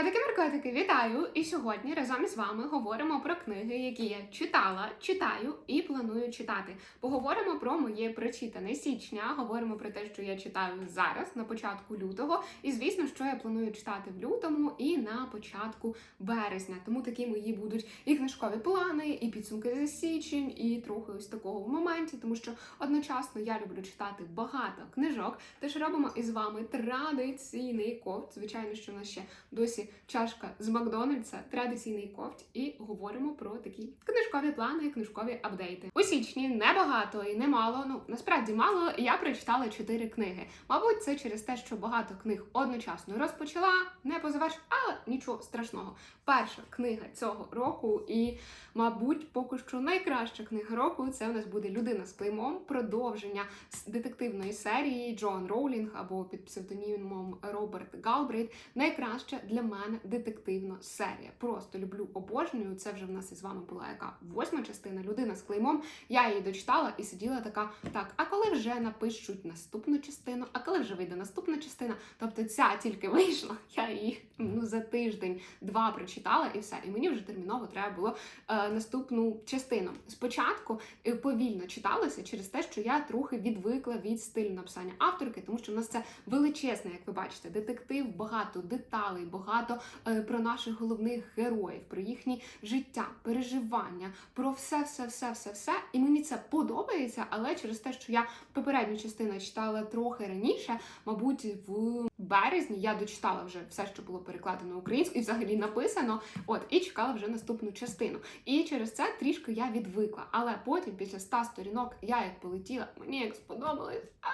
Котики-меркотики, вітаю! І сьогодні разом із вами говоримо про книги, які я читала, читаю і планую читати. Поговоримо про моє прочитане січня, говоримо про те, що я читаю зараз, на початку лютого, і звісно, що я планую читати в лютому і на початку березня. Тому такі мої будуть і книжкові плани, і підсумки за січень, і трохи ось такого в моменті, тому що одночасно я люблю читати багато книжок. Тож робимо із вами традиційний ковт. Звичайно, що в нас ще досі чашка з Макдональдса, традиційний ковт, і говоримо про такі книжкові плани, книжкові апдейти. У січні небагато і немало. Ну насправді мало. Я прочитала чотири книги. Мабуть, це через те, що багато книг одночасно розпочала, не позаверш, але нічого страшного. Перша книга цього року, і, мабуть, поки що найкраща книга року це у нас буде людина з клеймом, продовження детективної серії Джоан Роулінг або під псевдонімом Роберт Галбрейт. Найкраща для мене детективна серія. Просто люблю обожнюю. Це вже в нас із вами була яка восьма частина. Людина з клеймом. Я її дочитала і сиділа така: так, а коли вже напишуть наступну частину, а коли вже вийде наступна частина? Тобто ця тільки вийшла, я її ну за тиждень-два прочитала і все. І мені вже терміново треба було е, наступну частину. Спочатку е, повільно читалося через те, що я трохи відвикла від стилю написання авторки, тому що в нас це величезне, як ви бачите, детектив, багато деталей, багато е, про наших головних героїв, про їхні життя, переживання, про все, все, все, все, все. І мені це подобається, але через те, що я попередню частину читала трохи раніше, мабуть, в березні я дочитала вже все, що було перекладено українською, і взагалі написано. От і чекала вже наступну частину. І через це трішки я відвикла. Але потім, після 100 сторінок, я як полетіла, мені як сподобалось. А,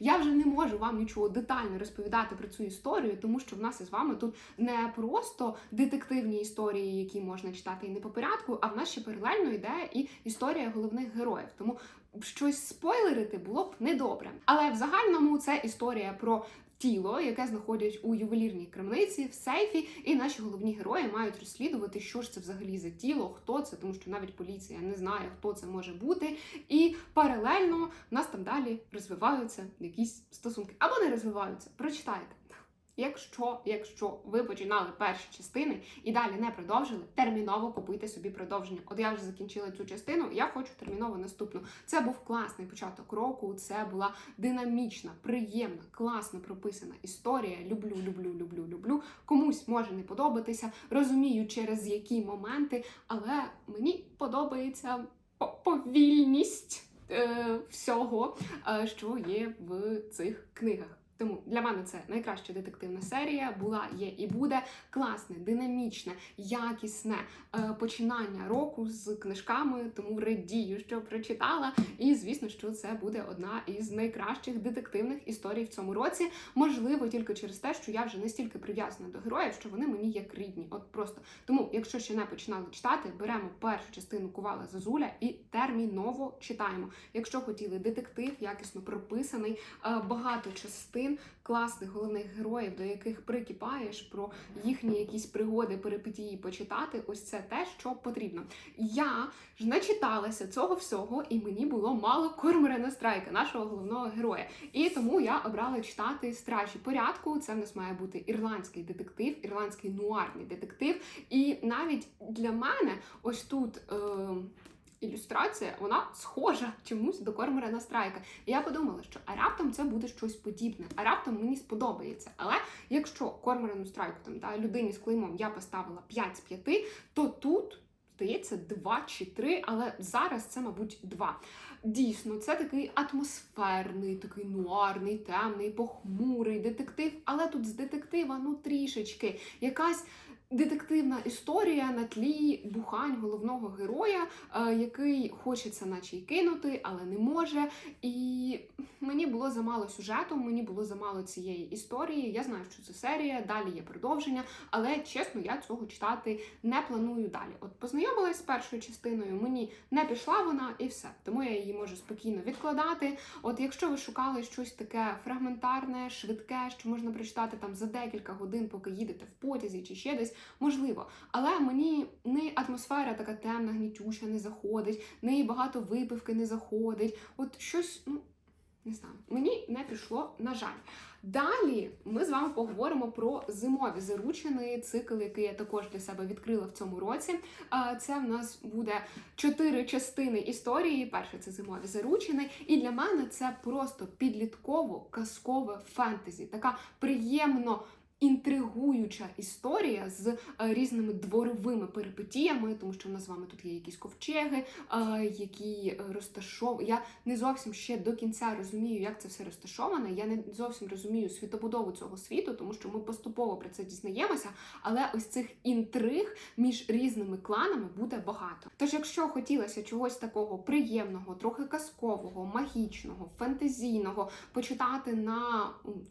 я вже не можу вам нічого детально розповідати про цю історію, тому що в нас із вами тут не просто детективні історії, які можна читати і не по порядку, а в нас ще паралельно йде і історія головних героїв. Тому щось спойлерити було б недобре. Але в загальному це історія про. Тіло, яке знаходять у ювелірній крамниці в сейфі, і наші головні герої мають розслідувати, що ж це взагалі за тіло, хто це, тому що навіть поліція не знає, хто це може бути. І паралельно в нас там далі розвиваються якісь стосунки або не розвиваються. Прочитайте. Якщо, якщо ви починали перші частини і далі не продовжили, терміново купуйте собі продовження. От я вже закінчила цю частину, я хочу терміново наступну. Це був класний початок року. Це була динамічна, приємна, класно прописана історія. Люблю, люблю, люблю, люблю. Комусь може не подобатися, розумію, через які моменти, але мені подобається повільність е, всього, е, що є в цих книгах. Тому для мене це найкраща детективна серія була, є і буде класне, динамічне, якісне е, починання року з книжками. Тому радію, що прочитала. І звісно, що це буде одна із найкращих детективних історій в цьому році. Можливо, тільки через те, що я вже настільки прив'язана до героїв, що вони мені як рідні. От просто тому, якщо ще не починали читати, беремо першу частину Кувала Зазуля і терміново читаємо. Якщо хотіли детектив, якісно прописаний, е, багато частин класних головних героїв, до яких прикипаєш про їхні якісь пригоди, перипетії почитати. Ось це те, що потрібно. Я ж начиталася цього всього, і мені було мало Корморена Страйка, нашого головного героя. І тому я обрала читати Стражі порядку. Це в нас має бути ірландський детектив, ірландський нуарний детектив. І навіть для мене ось тут. Е- ілюстрація, вона схожа чомусь до Корморана Страйка. І я подумала, що а раптом це буде щось подібне, а раптом мені сподобається. Але якщо Корморану Страйку там та людині з клеймом я поставила 5 з 5, то тут. Здається, 2 чи 3, але зараз це, мабуть, 2. Дійсно, це такий атмосферний, такий нуарний, темний, похмурий детектив. Але тут з детектива ну трішечки якась детективна історія на тлі бухань головного героя, е, який хочеться, наче й кинути, але не може. І мені було замало сюжету, мені було замало цієї історії. Я знаю, що це серія, далі є продовження, але чесно, я цього читати не планую далі. От познайомилась з першою частиною, мені не пішла вона і все. Тому я її можу спокійно відкладати. От якщо ви шукали щось таке фрагментарне, швидке, що можна прочитати там за декілька годин, поки їдете в потязі чи ще десь, можливо. Але мені не атмосфера така темна, гнітюча не заходить, не багато випивки не заходить. От щось, ну. не знаю, мені не пішло, на жаль. Далі ми з вами поговоримо про зимові заручини, цикл, який я також для себе відкрила в цьому році. Це в нас буде чотири частини історії. Перше це зимові заручини. І для мене це просто підлітково казкове фентезі, така приємно. Інтригуюча історія з е, різними дворовими перипетіями, тому що в нас з вами тут є якісь ковчеги, е, які розташовані. Я не зовсім ще до кінця розумію, як це все розташоване. Я не зовсім розумію світобудову цього світу, тому що ми поступово про це дізнаємося. Але ось цих інтриг між різними кланами буде багато. Тож, якщо хотілося чогось такого приємного, трохи казкового, магічного, фентезійного почитати на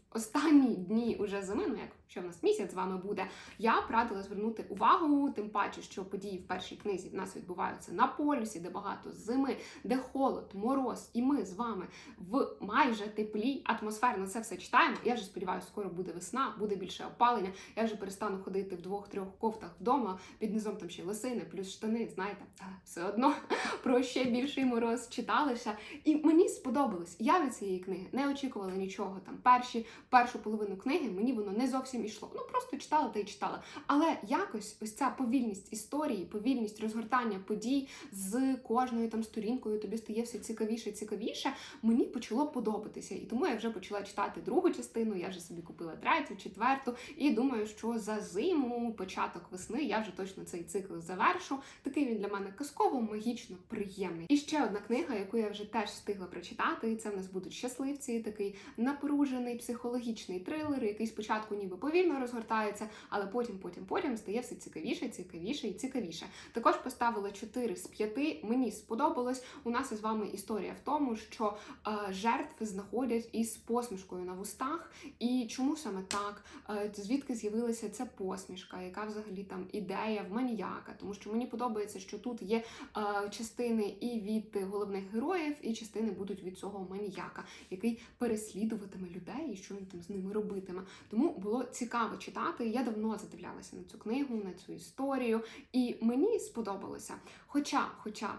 останні дні уже зими, ну як що в нас місяць з вами буде, я б радила звернути увагу, тим паче, що події в першій книзі в нас відбуваються на полюсі, де багато зими, де холод, мороз, і ми з вами в майже теплі атмосферно це все читаємо. Я вже сподіваюся, скоро буде весна, буде більше опалення. Я вже перестану ходити в двох-трьох кофтах вдома. Під низом там ще лосини, плюс штани. Знаєте, все одно про ще більший мороз читалися. І мені сподобалось. Я від цієї книги не очікувала нічого там. Перші першу половину книги мені воно не зовсім ішло. Ну просто читала та й читала. Але якось ось ця повільність історії, повільність розгортання подій з кожною там сторінкою тобі стає все цікавіше, цікавіше. Мені почало подобатися. І тому я вже почала читати другу частину. Я вже собі купила третю, четверту. І думаю, що за зиму, початок весни, я вже точно цей цикл завершу. Такий він для мене казково, магічно приємний. І ще одна книга, яку я вже теж встигла прочитати. Це в нас будуть щасливці, такий напружений психологічний трилер, який спочатку ніби повільно розгортається, але потім, потім, потім стає все цікавіше, цікавіше і цікавіше. Також поставила 4 з 5. Мені сподобалось. У нас із вами історія в тому, що е, жертви знаходять із посмішкою на вустах. І чому саме так? Е, звідки з'явилася ця посмішка? Яка взагалі там ідея в маніяка? Тому що мені подобається, що тут є е, частини і від головних героїв, і частини будуть від цього маніяка, який переслідуватиме людей і що він там з ними робитиме. Тому було цікаво читати. Я давно задивлялася на цю книгу, на цю історію, і мені сподобалося. Хоча, хоча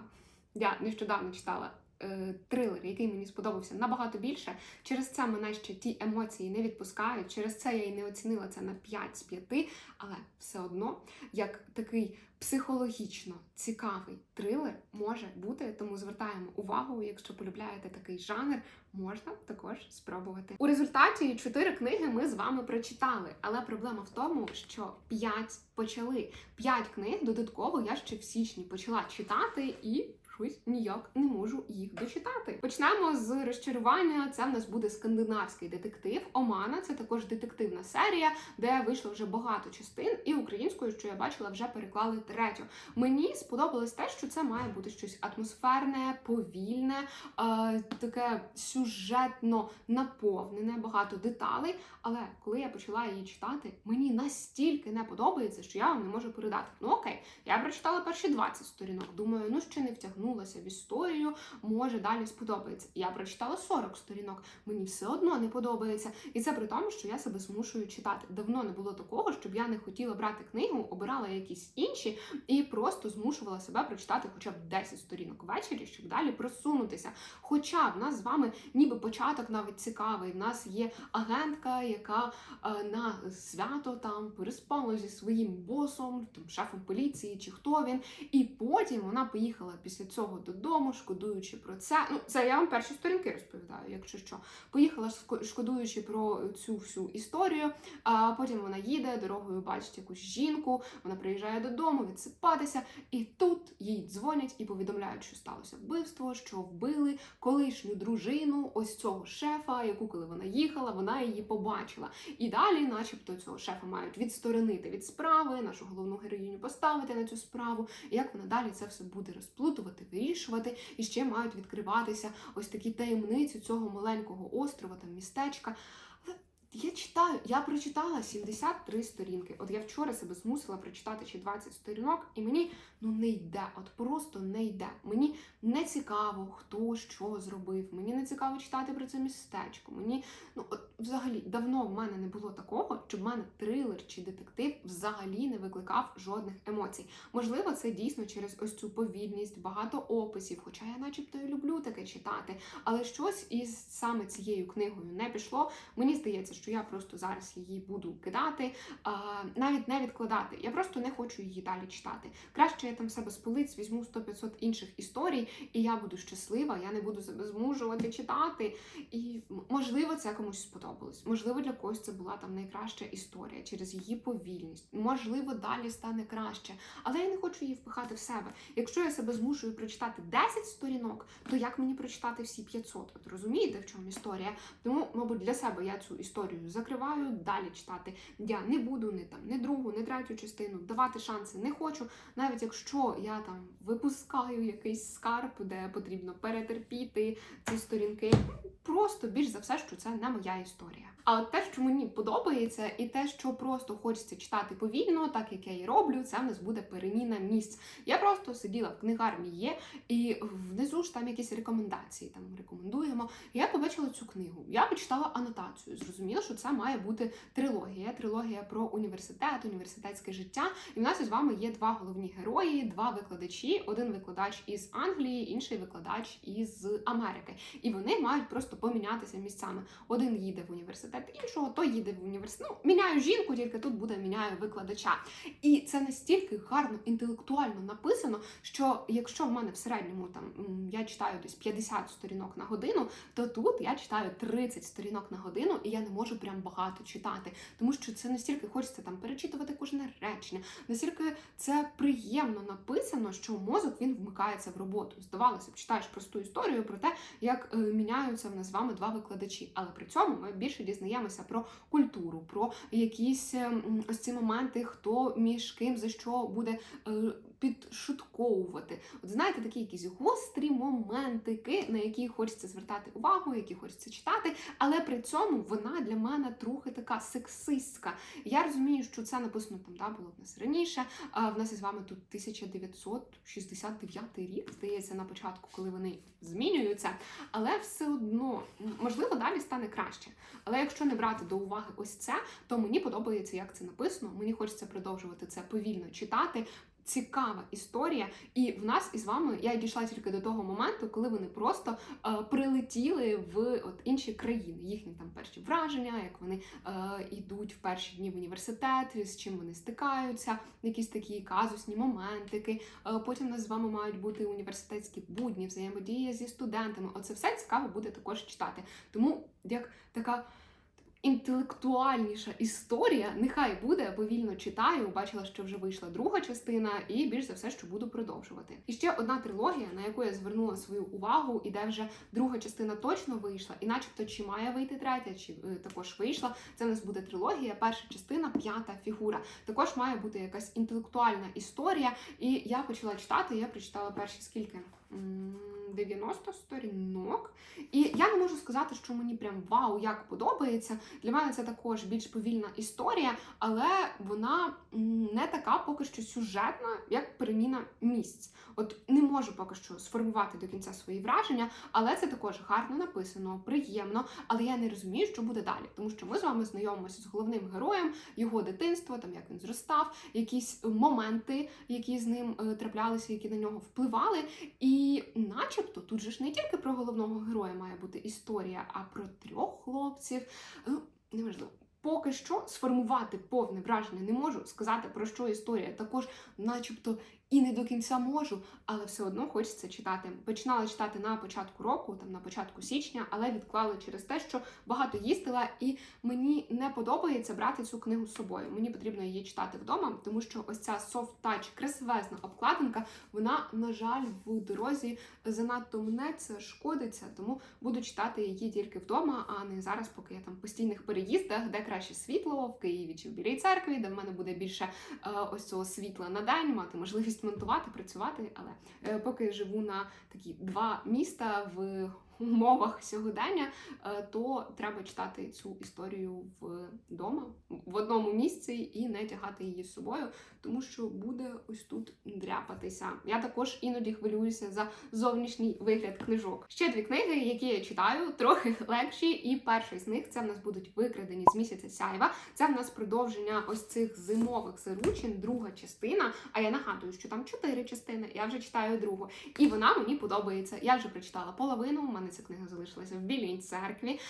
я нещодавно читала. Е, Трилер, який мені сподобався набагато більше. Через це мене ще ті емоції не відпускають. Через це я і не оцінила це на 5 з 5, але все одно, як такий психологічно цікавий трилер може бути. Тому звертаємо увагу, якщо полюбляєте такий жанр, можна також спробувати. У результаті чотири книги ми з вами прочитали, але проблема в тому, що п'ять почали. П'ять книг додатково я ще в січні почала читати і. Щось ніяк не можу їх дочитати. Почнемо з розчарування. Це в нас буде скандинавський детектив. Омана це також детективна серія, де вийшло вже багато частин, і українською, що я бачила, вже переклали третю. Мені сподобалось те, що це має бути щось атмосферне, повільне, е, таке сюжетно наповнене, багато деталей. Але коли я почала її читати, мені настільки не подобається, що я вам не можу передати. Ну окей, я прочитала перші 20 сторінок. Думаю, ну ще не втягнулася в історію, може далі сподобається. Я прочитала 40 сторінок, мені все одно не подобається. І це при тому, що я себе змушую читати. Давно не було такого, щоб я не хотіла брати книгу, обирала якісь інші і просто змушувала себе прочитати хоча б 10 сторінок ввечері, щоб далі просунутися. Хоча в нас з вами ніби початок навіть цікавий. В нас є агентка, яка е, на свято там переспала зі своїм босом, там шефом поліції чи хто він. І потім вона поїхала після цього додому, шкодуючи про це. Ну, це я вам перші сторінки розповідаю, якщо що. Поїхала шко- шкодуючи про цю всю історію. А потім вона їде дорогою, бачить якусь жінку. Вона приїжджає додому відсипатися, і тут їй дзвонять і повідомляють, що сталося вбивство, що вбили колишню дружину ось цього шефа, яку коли вона їхала, вона її побачила. І далі, начебто, цього шефа мають відсторонити від справи, нашу головну героїню поставити на цю справу. Як вона далі це все буде розплутувати, вирішувати, і ще мають відкриватися ось такі таємниці цього маленького острова, там містечка. Я читаю, я прочитала 73 сторінки. От я вчора себе змусила прочитати ще 20 сторінок, і мені ну не йде, от просто не йде. Мені не цікаво, хто що зробив. Мені не цікаво читати про це містечко. Мені ну от взагалі давно в мене не було такого, щоб в мене трилер чи детектив взагалі не викликав жодних емоцій. Можливо, це дійсно через ось цю повільність, багато описів, хоча я, начебто, і люблю таке читати. Але щось із саме цією книгою не пішло. Мені здається, що я просто зараз її буду кидати, а, навіть не відкладати. Я просто не хочу її далі читати. Краще я там себе з полиць візьму 100-500 інших історій, і я буду щаслива, я не буду себе змушувати читати. І можливо, це комусь сподобалось. Можливо, для когось це була там найкраща історія через її повільність. Можливо, далі стане краще. Але я не хочу її впихати в себе. Якщо я себе змушую прочитати 10 сторінок, то як мені прочитати всі 500? От розумієте, в чому історія? Тому, мабуть, для себе я цю історію закриваю, далі читати. Я не буду не там, не другу, не третю частину, давати шанси не хочу. Навіть якщо я там випускаю якийсь скарб, де потрібно перетерпіти ці сторінки. Просто більш за все, що це не моя історія. А от те, що мені подобається, і те, що просто хочеться читати повільно, так як я і роблю, це в нас буде переміна місць. Я просто сиділа в книгарні є, і внизу ж там якісь рекомендації. Там рекомендуємо. Я побачила цю книгу. Я почитала анотацію. Зрозуміла, що це має бути трилогія. Трилогія про університет, університетське життя. І в нас із вами є два головні герої, два викладачі. Один викладач із Англії, інший викладач із Америки. І вони мають просто помінятися місцями. Один їде в університет іншого, той їде в університет. Ну, міняю жінку, тільки тут буде міняю викладача. І це настільки гарно інтелектуально написано, що якщо в мене в середньому там я читаю десь 50 сторінок на годину, то тут я читаю 30 сторінок на годину, і я не можу прям багато читати, тому що це настільки хочеться там перечитувати кожне речення, настільки це приємно написано, що мозок він вмикається в роботу. Здавалося б, читаєш просту історію про те, як е, міняються в нас з вами два викладачі, але при цьому ми більше дізнаємося про культуру, про якісь е, ось ці моменти, хто між ким за що буде е, підшутковувати. От знаєте, такі якісь гострі моментики, на які хочеться звертати увагу, які хочеться читати, але при цьому вона для мене трохи така сексистська. Я розумію, що це написано там, да, було в нас раніше. А в нас із вами тут 1969 рік, здається, на початку, коли вони змінюються. Але все одно, можливо, далі стане краще. Але якщо не брати до уваги ось це, то мені подобається, як це написано. Мені хочеться продовжувати це повільно читати. Цікава історія, і в нас із вами я дійшла тільки до того моменту, коли вони просто е, прилетіли в от інші країни. Їхні там перші враження, як вони е, йдуть в перші дні в університет, з чим вони стикаються, якісь такі казусні моментики. Е, потім у нас з вами мають бути університетські будні, взаємодія зі студентами. Оце все цікаво буде також читати. Тому як така. Інтелектуальніша історія, нехай буде повільно читаю. Бачила, що вже вийшла друга частина, і більш за все, що буду продовжувати. І ще одна трилогія, на яку я звернула свою увагу, і де вже друга частина точно вийшла, і начебто чи має вийти третя, чи е, також вийшла. Це в нас буде трилогія. Перша частина, п'ята фігура. Також має бути якась інтелектуальна історія. І я почала читати. Я прочитала перші скільки. М, 90 сторінок. І я не можу сказати, що мені прям вау, як подобається. Для мене це також більш повільна історія, але вона не така поки що сюжетна, як переміна місць. От не можу поки що сформувати до кінця свої враження, але це також гарно написано, приємно. Але я не розумію, що буде далі, тому що ми з вами знайомимося з головним героєм, його дитинство, там як він зростав, якісь моменти, які з ним е, траплялися, які на нього впливали. І начебто тут же ж не тільки про головного героя має бути історія, а про трьох хлопців. Ну, неважливо. Поки що сформувати повне враження не можу, сказати про що історія також, начебто, і не до кінця можу, але все одно хочеться читати. Починала читати на початку року, там на початку січня, але відклала через те, що багато їздила, і мені не подобається брати цю книгу з собою. Мені потрібно її читати вдома, тому що ось ця touch, красивезна обкладинка, вона, на жаль, в дорозі занадто мнеться, шкодиться, тому буду читати її тільки вдома, а не зараз, поки я там в постійних переїздах, де краще світло в Києві чи в Білій церкві, де в мене буде більше е, ось цього світла на день, мати можливість монтувати, працювати. Але е, поки живу на такі два міста в умовах сьогодення, е, то треба читати цю історію вдома, в одному місці і не тягати її з собою, тому що буде ось тут дряпатися. Я також іноді хвилююся за зовнішній вигляд книжок. Ще дві книги, які я читаю, трохи легші, і перший з них це в нас будуть викрадені з місяця сяйва. Це в нас продовження ось цих зимових заручин, друга частина. А я нагадую, що там чотири частини. Я вже читаю другу, і вона мені подобається. Я вже прочитала половину. У мене ця книга залишилася в білій церкві,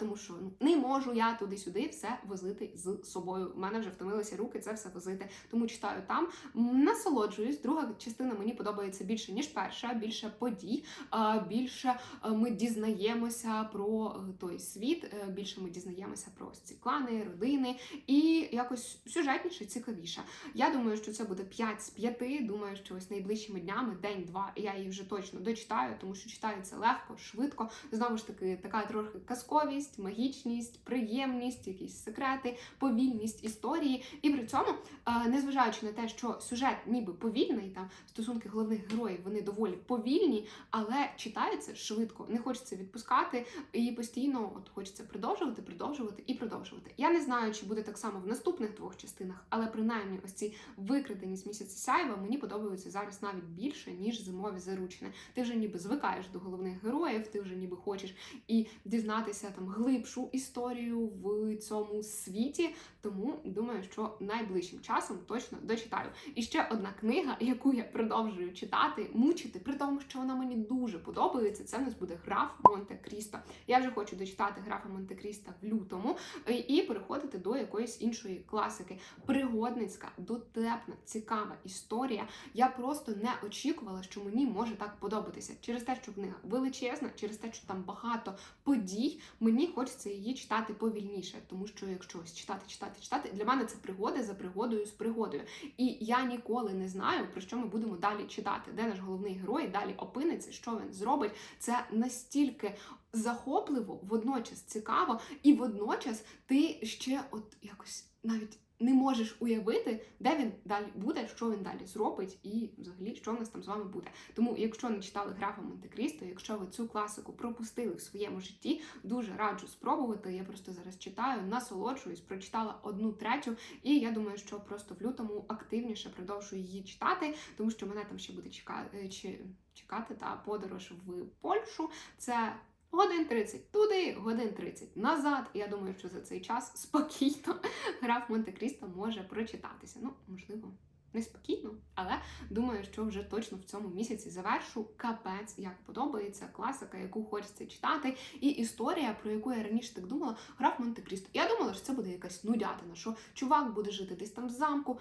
тому що ну, не можу я туди-сюди все возити з собою. У мене вже втомилися руки це все возити. Тому читаю там. Насолоджуюсь. Друга частина мені подобається більше ніж перша, більше подій, е, більше е, ми дізнаємося про е, той світ, е, більше ми дізнаємося про ці клани, родини і якось сюжетніше, цікавіше. Я думаю, що це буде 5 з 5. Думаю, що ось найближчими днями, день-два, я її вже точно дочитаю, тому що читається легко, швидко. Знову ж таки, така трохи казковість, магічність, приємність, якісь секрети, повільність історії. І при цьому, е, незважаючи на те, що сюжет ніби повільний, там стосунки головних героїв вони доволі повільні, але читається швидко. Не хочеться відпускати і постійно от хочеться продовжувати, продовжувати і продовжувати. Я не знаю, чи буде так само в наступних двох частинах, але принаймні ось ці викрадені з місяця сяйва мені подобаються зараз навіть більше, ніж зимові заручини. Ти вже ніби звикаєш до головних героїв, ти вже ніби хочеш і дізнатися там глибшу історію в цьому світі. Тому думаю, що найближчим часом точно дочитаю. І ще одна книга, яку я продовжую читати, мучити, при тому, що вона мені дуже подобається. Це в нас буде граф Монте-Крісто. Я вже хочу дочитати графа Монте-Крісто в лютому е, і переходити до якоїсь іншої класики. Пригодницька, дотепна, цікава історія. Я просто не очікувала, що мені може так подобатися. Через те, що книга величезна, через те, що там багато подій, мені хочеться її читати повільніше, тому що якщо ось читати, читати, читати, для мене це пригода за пригодою з пригодою. І я ніколи не знаю, про що ми будемо далі читати, де наш головний герой далі опиниться, що він зробить. Це настільки захопливо, водночас цікаво, і водночас ти ще от якось навіть. Не можеш уявити, де він далі буде, що він далі зробить, і взагалі що в нас там з вами буде. Тому, якщо не читали графа Монте-Крісто, якщо ви цю класику пропустили в своєму житті, дуже раджу спробувати. Я просто зараз читаю, насолоджуюсь, прочитала одну третю, і я думаю, що просто в лютому активніше продовжую її читати, тому що мене там ще буде чекати чи чекати та подорож в Польщу. Це Годин 30 туди, годин 30 назад. Я думаю, що за цей час спокійно граф Монте-Крісто може прочитатися. Ну, можливо, не спокійно, але думаю, що вже точно в цьому місяці завершу капець, як подобається класика, яку хочеться читати. І історія, про яку я раніше так думала, граф Монте-Крісто. Я думала, що це буде якась нудятина, що чувак буде жити десь там в замку.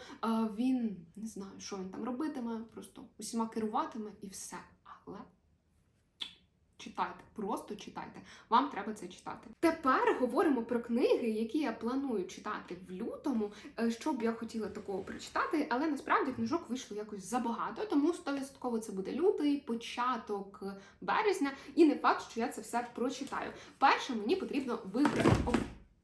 Він не знаю, що він там робитиме, просто усіма керуватиме і все. Але. Читайте, просто читайте. Вам треба це читати. Тепер говоримо про книги, які я планую читати в лютому. е, Що б я хотіла такого прочитати, але насправді книжок вийшло якось забагато, тому 100% це буде лютий, початок березня, і не факт, що я це все прочитаю. Перше, мені потрібно вибрати.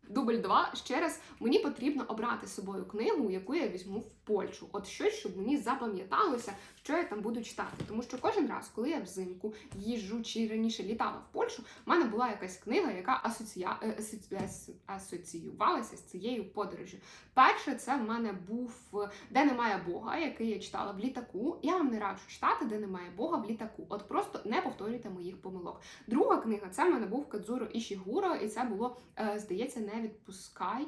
Дубль 2, ще раз мені потрібно обрати з собою книгу, яку я візьму в Польщу. От щось, щоб мені запам'яталося, що я там буду читати. Тому що кожен раз, коли я взимку їжджу чи раніше літала в Польщу, в мене була якась книга, яка асоція... е, асоці... асоціювалася з цією подорожю. Перше, це в мене був е, Де немає Бога, який я читала в літаку. Я вам не раджу читати, де немає Бога в літаку. От просто не повторюйте моїх помилок. Друга книга це в мене був Кадзуро Ішігуро, і це було, е, здається, не відпускай.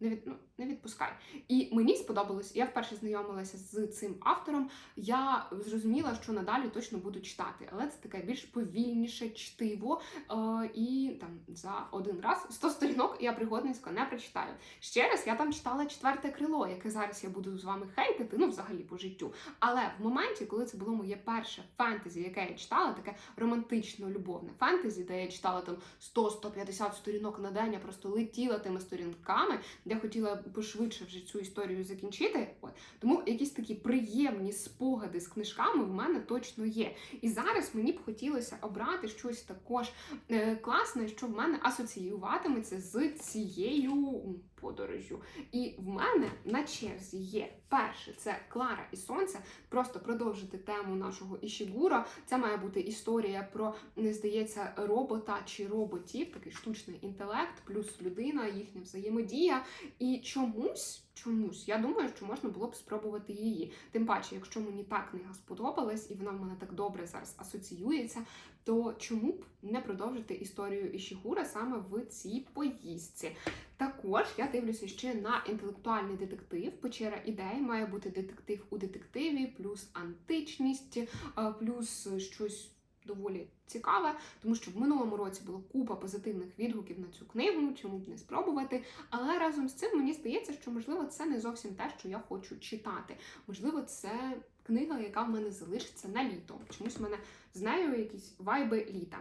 Не, від, ну, не відпускай. І мені сподобалось, я вперше знайомилася з цим автором. Я зрозуміла, що надалі точно буду читати, але це таке більш повільніше чтиво. Е, і там за один раз 100 сторінок я пригодницько не прочитаю. Ще раз я там читала четверте крило, яке зараз я буду з вами хейтити, ну взагалі по життю. Але в моменті, коли це було моє перше фентезі, яке я читала, таке романтично любовне фентезі, де я читала там 100-150 сторінок на день, я просто летіла тими сторінками. Де хотіла пошвидше вже цю історію закінчити. От тому якісь такі приємні спогади з книжками в мене точно є. І зараз мені б хотілося обрати щось також е, класне, що в мене асоціюватиметься з цією подорожю. І в мене на черзі є перше це Клара і Сонце. Просто продовжити тему нашого Ішігура. Це має бути історія про, не здається, робота чи роботів, такий штучний інтелект, плюс людина, їхня взаємодія. І чомусь, чомусь, я думаю, що можна було б спробувати її. Тим паче, якщо мені та книга сподобалась і вона в мене так добре зараз асоціюється, то чому б не продовжити історію Ішігура саме в цій поїздці? Також я дивлюся ще на інтелектуальний детектив. Печера ідей має бути детектив у детективі, плюс античність, е, плюс щось доволі цікаве, тому що в минулому році було купа позитивних відгуків на цю книгу, чому б не спробувати. Але разом з цим мені здається, що можливо це не зовсім те, що я хочу читати. Можливо, це книга, яка в мене залишиться на літо. Чомусь в мене з нею якісь вайби літа.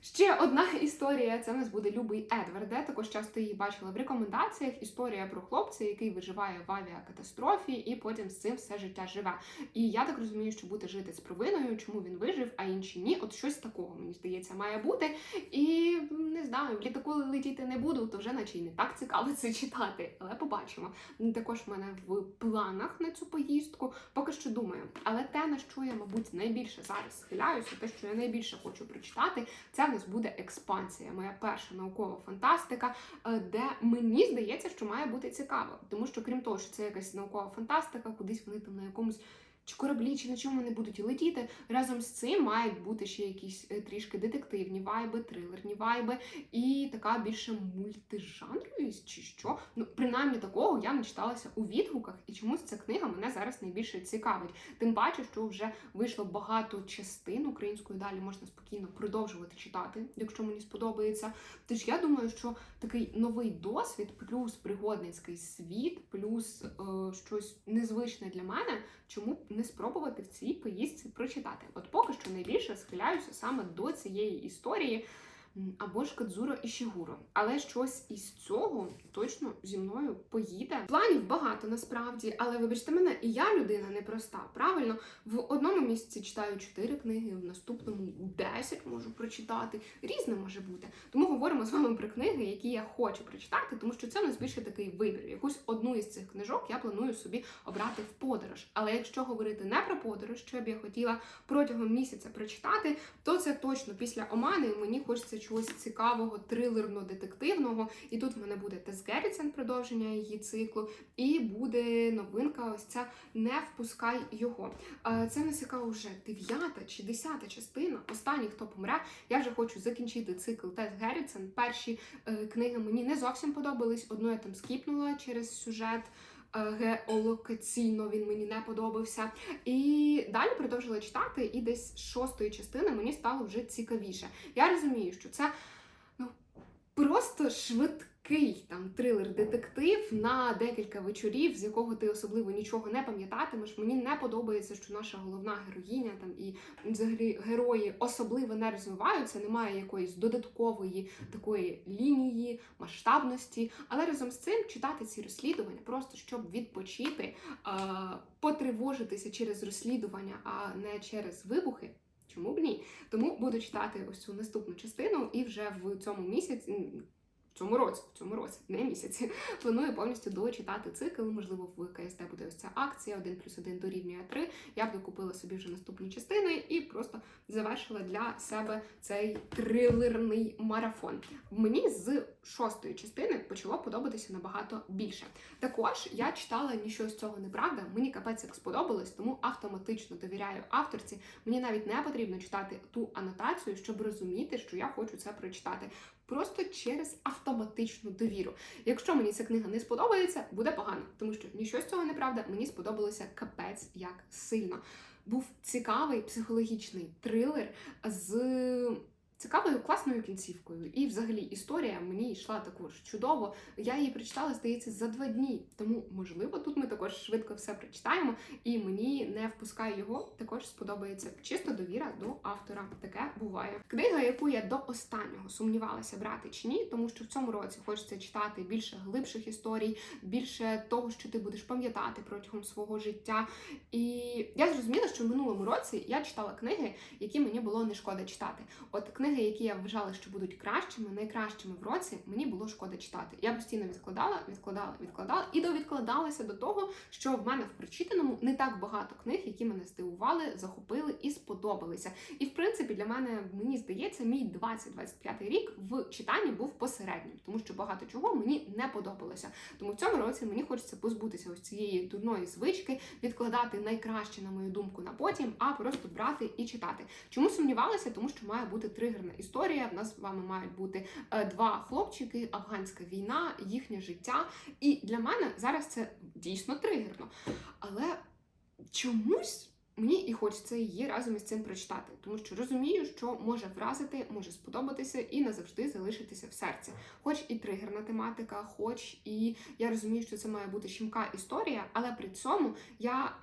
Ще одна історія це в нас буде Любий Едварде. Також часто її бачила в рекомендаціях. Історія про хлопця, який виживає в авіакатастрофі, і потім з цим все життя живе. І я так розумію, що буде жити з провиною, чому він вижив, а інші ні. От щось такого мені здається має бути. І не знаю, в літаку летіти не буду, то вже наче й не так цікаво це читати. Але побачимо. Також в мене в планах на цю поїздку. Поки що думаю. Але те, на що я, мабуть, найбільше зараз схиляюся, те, що я найбільше хочу прочитати, це нас буде експансія, моя перша наукова фантастика, е, де мені здається, що має бути цікаво. Тому що, крім того, що це якась наукова фантастика, кудись вони там на якомусь чи кораблі, чи на чому вони будуть летіти. Разом з цим мають бути ще якісь е, трішки детективні вайби, трилерні вайби, і така більше мультижанровість, чи що. Ну, принаймні такого я начиталася у відгуках, і чомусь ця книга мене зараз найбільше цікавить. Тим паче, що вже вийшло багато частин українською. Далі можна спокійно продовжувати читати, якщо мені сподобається. Тож я думаю, що такий новий досвід, плюс пригодницький світ, плюс е, щось незвичне для мене, чому б не спробувати в цій поїздці прочитати. От поки що найбільше схиляюся саме до цієї історії. Або ж Кадзуро Шігуро. Але щось із цього точно зі мною поїде. Планів багато насправді, але вибачте мене, і я людина непроста. Правильно, в одному місяці читаю 4 книги, в наступному 10 можу прочитати. Різне може бути. Тому говоримо з вами про книги, які я хочу прочитати, тому що це у нас більше такий вибір. Якусь одну із цих книжок я планую собі обрати в подорож. Але якщо говорити не про подорож, що б я хотіла протягом місяця прочитати, то це точно після Омани мені хочеться чогось цікавого, трилерно-детективного. І тут в мене буде Тес Геррітсен, продовження її циклу, і буде новинка. Ось ця не впускай його. Це в нас яка вже дев'ята чи десята частина. Останній, хто помре. Я вже хочу закінчити цикл Тес Геррітсен. Перші е, книги мені не зовсім подобались. Одну я там скіпнула через сюжет. е, Геолокаційно він мені не подобався. І далі продовжила читати, і десь з шостої частини мені стало вже цікавіше. Я розумію, що це ну, просто швидкий там трилер-детектив на декілька вечорів, з якого ти особливо нічого не пам'ятатимеш. Мені не подобається, що наша головна героїня там і взагалі герої особливо не розвиваються, немає якоїсь додаткової такої лінії, масштабності. Але разом з цим читати ці розслідування, просто щоб відпочити, потривожитися через розслідування, а не через вибухи. Чому б ні? Тому буду читати ось цю наступну частину, і вже в цьому місяці. Цьому році, в цьому році, не місяці, планую повністю дочитати цикл. Можливо, в КСТ буде ось ця акція 1 плюс 1 дорівнює 3. Я б докупила собі вже наступні частини і просто завершила для себе цей трилерний марафон. Мені з шостої частини почало подобатися набагато більше. Також я читала нічого з цього неправда. Мені капець як сподобалось, тому автоматично довіряю авторці. Мені навіть не потрібно читати ту анотацію, щоб розуміти, що я хочу це прочитати. Просто через автоматичну довіру. Якщо мені ця книга не сподобається, буде погано, тому що нічого з цього неправда. Мені сподобалося капець як сильно. Був цікавий психологічний трилер з цікавою класною кінцівкою. І взагалі історія мені йшла також чудово. Я її прочитала, здається, за два дні. Тому, можливо, тут ми також швидко все прочитаємо, і мені не впускає його, також сподобається. Чисто довіра до автора. Таке буває. Книга, яку я до останнього сумнівалася брати чи ні, тому що в цьому році хочеться читати більше глибших історій, більше того, що ти будеш пам'ятати протягом свого життя. І я зрозуміла, що в минулому році я читала книги, які мені було не шкода читати. От книги, які я вважала, що будуть кращими, найкращими в році, мені було шкода читати. Я постійно відкладала, відкладала, відкладала і довідкладалася до того, що в мене в прочитаному не так багато книг, які мене здивували, захопили і сподобалися. І в принципі, для мене мені здається, мій 20-25 рік в читанні був посереднім, тому що багато чого мені не подобалося. Тому в цьому році мені хочеться позбутися ось цієї дурної звички, відкладати найкраще, на мою думку, на потім, а просто брати і читати. Чому сумнівалася? Тому що має бути тригерна історія. В нас з вами мають бути е, два хлопчики, афганська війна, їхнє життя. І для мене зараз це дійсно тригерно. Але чомусь. Мені і хочеться її разом із цим прочитати, тому що розумію, що може вразити, може сподобатися і назавжди залишитися в серці. Хоч і тригерна тематика, хоч і я розумію, що це має бути щімка історія, але при цьому я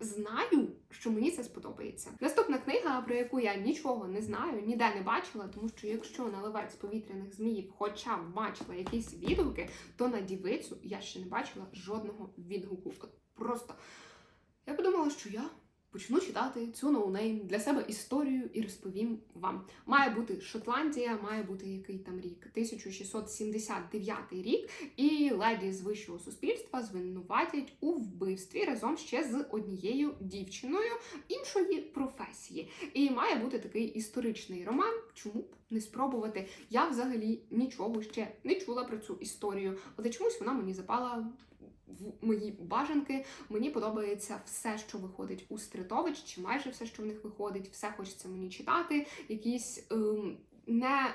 знаю, що мені це сподобається. Наступна книга, про яку я нічого не знаю, ніде не бачила, тому що якщо наливець повітряних зміїв, хоча б бачила якісь відгуки, то на дівицю я ще не бачила жодного відгуку. От просто я подумала, що я. Почну читати цю ноунейм для себе історію і розповім вам. Має бути Шотландія, має бути який там рік, 1679 рік, і леді з вищого суспільства звинуватять у вбивстві разом ще з однією дівчиною іншої професії. І має бути такий історичний роман. Чому б не спробувати? Я взагалі нічого ще не чула про цю історію, але чомусь вона мені запала. В мої бажанки мені подобається все, що виходить у Стритович, чи майже все, що в них виходить, все хочеться мені читати. Якісь ем, не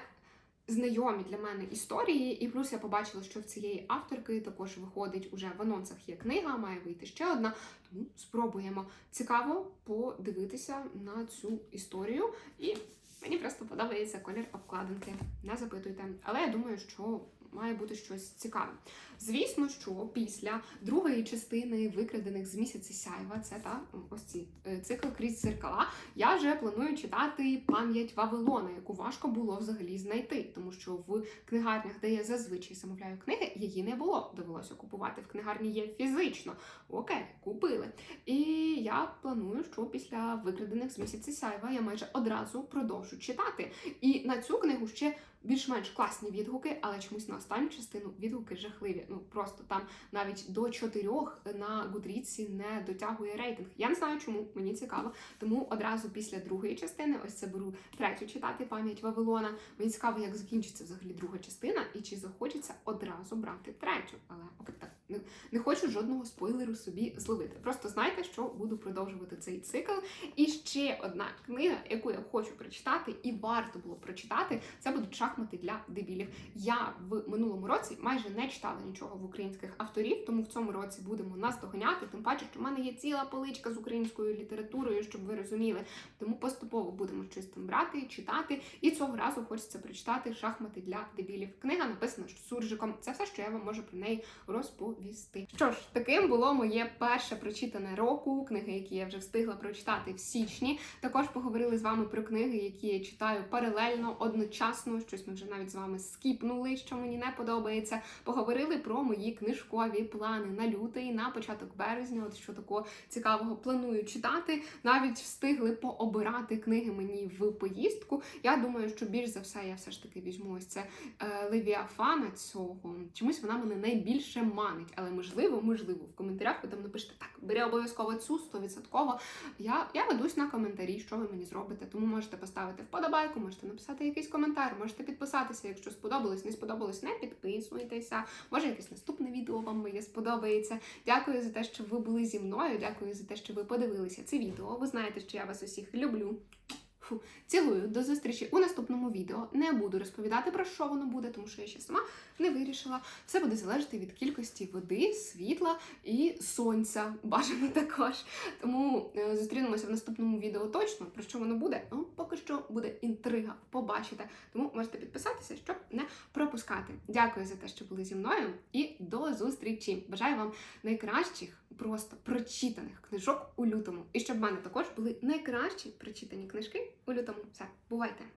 знайомі для мене історії. І плюс я побачила, що в цієї авторки також виходить уже в анонсах є книга, має вийти ще одна. Тому спробуємо. Цікаво подивитися на цю історію. І мені просто подобається колір обкладинки. Не запитуйте. Але я думаю, що має бути щось цікаве. Звісно, що після другої частини викрадених з місяці сяйва, це та ось ці е, цикл крізь зеркала. Я вже планую читати пам'ять Вавилона, яку важко було взагалі знайти, тому що в книгарнях, де я зазвичай замовляю книги, її не було. Довелося купувати в книгарні є фізично. Окей, купили. І я планую, що після викрадених з місяці сяйва я майже одразу продовжу читати. І на цю книгу ще більш-менш класні відгуки, але чомусь на останню частину відгуки жахливі. Ну просто там навіть до чотирьох на Гудріці не дотягує рейтинг. Я не знаю, чому мені цікаво. Тому одразу після другої частини, ось це беру третю читати пам'ять Вавилона. Мені цікаво, як закінчиться взагалі друга частина, і чи захочеться одразу брати третю. Але окей, так не, не хочу жодного спойлеру собі зловити. Просто знайте, що буду продовжувати цей цикл. І ще одна книга, яку я хочу прочитати, і варто було прочитати, це будуть шахмати для дебілів. Я в минулому році майже не читала нічого в українських авторів, тому в цьому році будемо наздоганяти. Тим паче, що в мене є ціла поличка з українською літературою, щоб ви розуміли. Тому поступово будемо щось там брати, читати. І цього разу хочеться прочитати шахмати для дебілів. Книга написана суржиком. Це все, що я вам можу про неї розповісти. Що ж, таким було моє перше прочитане року. Книги, які я вже встигла прочитати в січні. Також поговорили з вами про книги, які я читаю паралельно, одночасно. Щось ми вже навіть з вами скіпнули, що мені не подобається. Поговорили про мої книжкові плани на лютий, на початок березня. От що такого цікавого планую читати. Навіть встигли пообирати книги мені в поїздку. Я думаю, що більш за все я все ж таки візьму ось це е, Левіафана цього. Чомусь вона мене найбільше манить, але можливо, можливо, в коментарях ви там напишете так, бери обов'язково цю 100%. Я, я ведусь на коментарі, що ви мені зробите. Тому можете поставити вподобайку, можете написати якийсь коментар, можете підписатися, якщо сподобалось, не сподобалось, не підписуйтеся. Може, якесь наступне відео вам моє сподобається. Дякую за те, що ви були зі мною. Дякую за те, що ви подивилися це відео. Ви знаєте, що я вас усіх люблю. Фу, цілую до зустрічі у наступному відео. Не буду розповідати про що воно буде, тому що я ще сама не вирішила. Все буде залежати від кількості води, світла і сонця. Бажано також. Тому е, зустрінемося в наступному відео точно. Про що воно буде? Ну, поки що буде інтрига. Побачите. Тому можете підписатися, щоб не пропускати. Дякую за те, що були зі мною, і до зустрічі! Бажаю вам найкращих просто прочитаних книжок у лютому. І щоб в мене також були найкращі прочитані книжки у лютому. Все, бувайте!